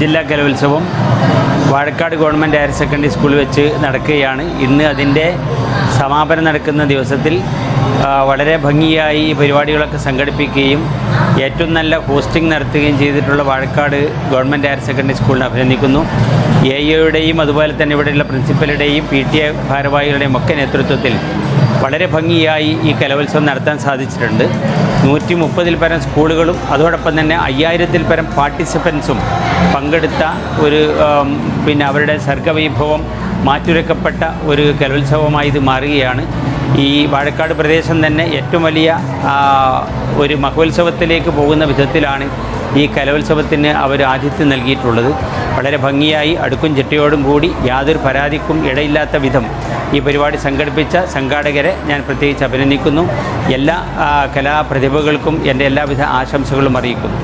ജില്ലാ കലോത്സവം Vazhakkad government higher secondary സ്കൂളിൽ വെച്ച് നടക്കുകയാണ്. ഇന്ന് അതിന്റെ സമാപനം നടക്കുന്ന ദിവസത്തിൽ വളരെ ഭംഗിയായി ഈ പരിപാടികളൊക്കെ സംഘടിപ്പിക്കുകയും ഏറ്റവും നല്ല ഹോസ്റ്റിംഗ് നടത്തുകയും ചെയ്തിട്ടുള്ള വാഴക്കാട് ഗവൺമെന്റ് ഹയർ സെക്കൻഡറി സ്കൂളിനെ അഭിനന്ദിക്കുന്നു. എ യുടെയും അതുപോലെ തന്നെ ഇവിടെയുള്ള പ്രിൻസിപ്പലുടെയും പി ടി എ ഭാരവാഹികളുടെയും ഒക്കെ നേതൃത്വത്തിൽ വളരെ ഭംഗിയായി ഈ കലോത്സവം നടത്താൻ സാധിച്ചിട്ടുണ്ട്. നൂറ്റി മുപ്പതിൽ പരം സ്കൂളുകളും അതോടൊപ്പം തന്നെ അയ്യായിരത്തിൽ പരം പാർട്ടിസിപ്പൻസും പങ്കെടുത്ത ഒരു പിന്നെ അവരുടെ സർഗവൈഭവം മാറ്റുരക്കപ്പെട്ട ഒരു കലോത്സവമായി ഇത് മാറുകയാണ്. ഈ വാഴക്കാട് പ്രദേശം തന്നെ ഏറ്റവും വലിയ ഒരു മഹോത്സവത്തിലേക്ക് പോകുന്ന വിധത്തിലാണ് ഈ കലോത്സവത്തിന് അവർ ആതിഥ്യം നൽകിയിട്ടുള്ളത്. വളരെ ഭംഗിയായി അടുക്കും ചിട്ടയോടും കൂടി യാതൊരു പരാതിക്കും ഇടയില്ലാത്ത വിധം ഈ പരിപാടി സംഘടിപ്പിച്ച സംഘാടകരെ ഞാൻ പ്രത്യേകിച്ച് അഭിനന്ദിക്കുന്നു. എല്ലാ കലാപ്രതിഭകൾക്കും എന്റെ എല്ലാവിധ ആശംസകളും അറിയിക്കുന്നു.